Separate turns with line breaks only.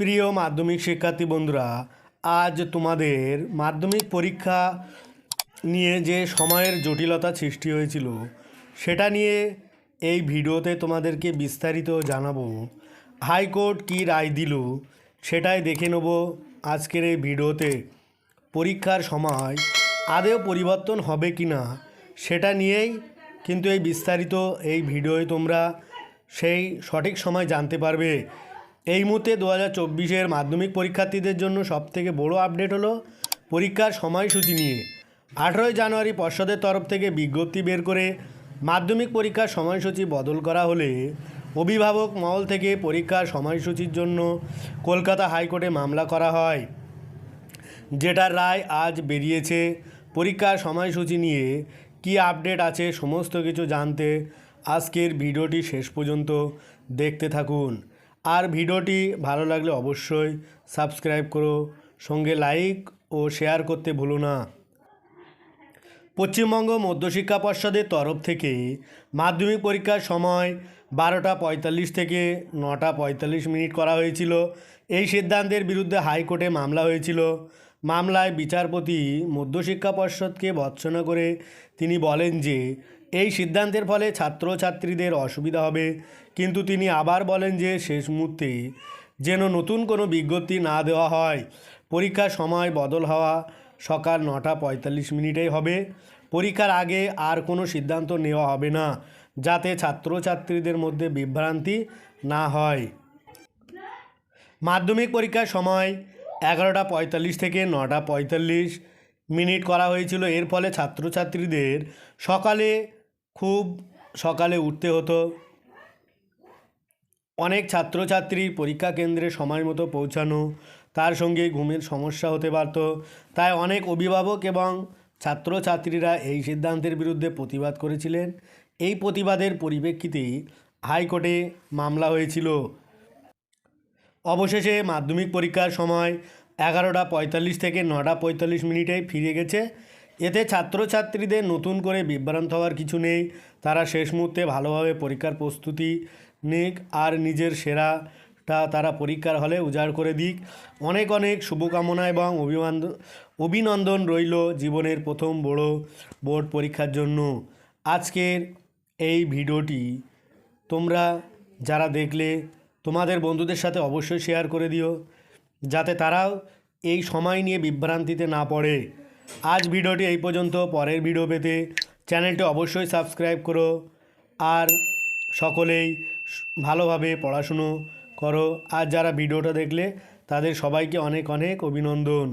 প্রিয় মাধ্যমিক শিক্ষার্থী বন্ধুরা, আজ তোমাদের মাধ্যমিক পরীক্ষা নিয়ে যে সময়ের জটিলতা সৃষ্টি হয়েছিল, সেটা নিয়ে এই ভিডিওতে তোমাদেরকে বিস্তারিত জানাব। হাইকোর্ট কী রায় দিল, সেটাই দেখে নেব আজকের এই ভিডিওতে। পরীক্ষার সময় আদেও পরিবর্তন হবে কি না, সেটা নিয়েই কিন্তু এই বিস্তারিত এই ভিডিওয় তোমরা সেই সঠিক সময় জানতে পারবে। এই মুহূর্তে দু হাজার চব্বিশের মাধ্যমিক পরীক্ষার্থীদের জন্য সবথেকে বড় আপডেট হলো পরীক্ষার সময়সূচি নিয়ে। আঠেরোই জানুয়ারি পর্ষদের তরফ থেকে বিজ্ঞপ্তি বের করে মাধ্যমিক পরীক্ষার সময়সূচি বদল করা হলে অভিভাবক মহল থেকে পরীক্ষার সময়সূচির জন্য কলকাতা হাইকোর্টে মামলা করা হয়। যেটার রায় আজ বেরিয়েছে। পরীক্ষার সময়সূচি নিয়ে কি আপডেট আছে সমস্ত কিছু জানতে আজকের ভিডিওটি শেষ পর্যন্ত দেখতে থাকুন। আর ভিডিওটি ভালো লাগলে অবশ্যই সাবস্ক্রাইব করো, সঙ্গে লাইক ও শেয়ার করতে ভুলো না। পশ্চিমবঙ্গ মধ্যশিক্ষা পর্ষদের তরফ থেকে মাধ্যমিক পরীক্ষার সময় বারোটা পঁয়তাল্লিশ থেকে নটা পঁয়তাল্লিশ মিনিট করা হয়েছিল। এই সিদ্ধান্তের বিরুদ্ধে হাইকোর্টে মামলা হয়েছিল। মামলায় বিচারপতি মধ্যশিক্ষা পর্ষদকে ভৎসনা করে তিনি বলেন যে এই সিদ্ধান্তের ফলে ছাত্রছাত্রীদের অসুবিধা হবে। কিন্তু তিনি আবার বলেন যে শেষ মুহূর্তে যেন নতুন কোনো বিজ্ঞপ্তি না দেওয়া হয়। পরীক্ষার সময় বদল হওয়া সকাল নটা পঁয়তাল্লিশ মিনিটেই হবে। পরীক্ষার আগে আর কোনো সিদ্ধান্ত নেওয়া হবে না, যাতে ছাত্রছাত্রীদের মধ্যে বিভ্রান্তি না হয়। মাধ্যমিক পরীক্ষার সময় এগারোটা পঁয়তাল্লিশ থেকে নটা পঁয়তাল্লিশ মিনিট করা হয়েছিল। এর ফলে ছাত্রছাত্রীদের সকালে খুব সকালে উঠতে হতো। অনেক ছাত্রছাত্রী পরীক্ষা কেন্দ্রে সময় মতো পৌঁছানো, তার সঙ্গে ঘুমের সমস্যা হতে পারত। তাই অনেক অভিভাবক এবং ছাত্রছাত্রীরা এই সিদ্ধান্তের বিরুদ্ধে প্রতিবাদ করেছিলেন। এই প্রতিবাদের পরিপ্রেক্ষিতেই হাইকোর্টে মামলা হয়েছিল। অবশেষে মাধ্যমিক পরীক্ষার সময় এগারোটা পঁয়তাল্লিশ থেকে নটা পঁয়তাল্লিশ মিনিটে ফিরে গেছে এতে ছাত্রছাত্রীদের নতুন করে বিভ্রান্ত হওয়ার কিছু নেই। তারা শেষ মুহূর্তে ভালোভাবে পরীক্ষার প্রস্তুতি নিক আর নিজের সেরাটা তারা পরীক্ষার হলে উজাড় করে দিক। অনেক অনেক শুভকামনা এবং অভিনন্দন অভিনন্দন রইল জীবনের প্রথম বড় বোর্ড পরীক্ষার জন্য। আজকের এই ভিডিওটি তোমরা যারা দেখলে, তোমাদের বন্ধুদের সাথে অবশ্যই শেয়ার করে দিও। যাতে তারাও এই সময় নিয়ে বিভ্রান্তিতে না পড়ে। আজ ভিডিওটি এই পর্যন্ত, পরের ভিডিও পেতে চ্যানেলটি অবশ্যই সাবস্ক্রাইব করো আর সকলেই ভালোভাবে পড়াশুনো করো। আর যারা ভিডিওটা দেখলে তাদের সবাইকে অনেক অনেক অভিনন্দন।